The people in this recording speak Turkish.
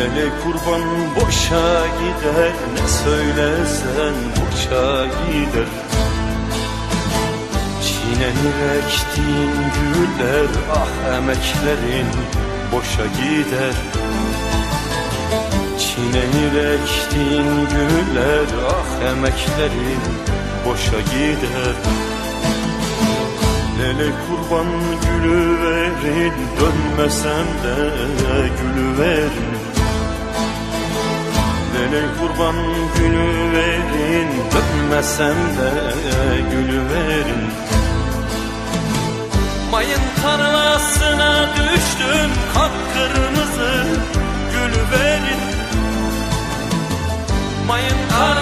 Lele kurban boşa gider Ne söylesen boşa gider. Çiğnenir ektiğin güller Ah emeklerin boşa gider. Çiğnenir ektiğin güller Ah emeklerin boşa gider. Lele kurban gülü verin Dönmesem de gülü verin Gelin kurban günü verin Öpmesem de gülü verin. Mayın tarlasına düştüm Kapkırmızı gülü verin. Mayın tarlasına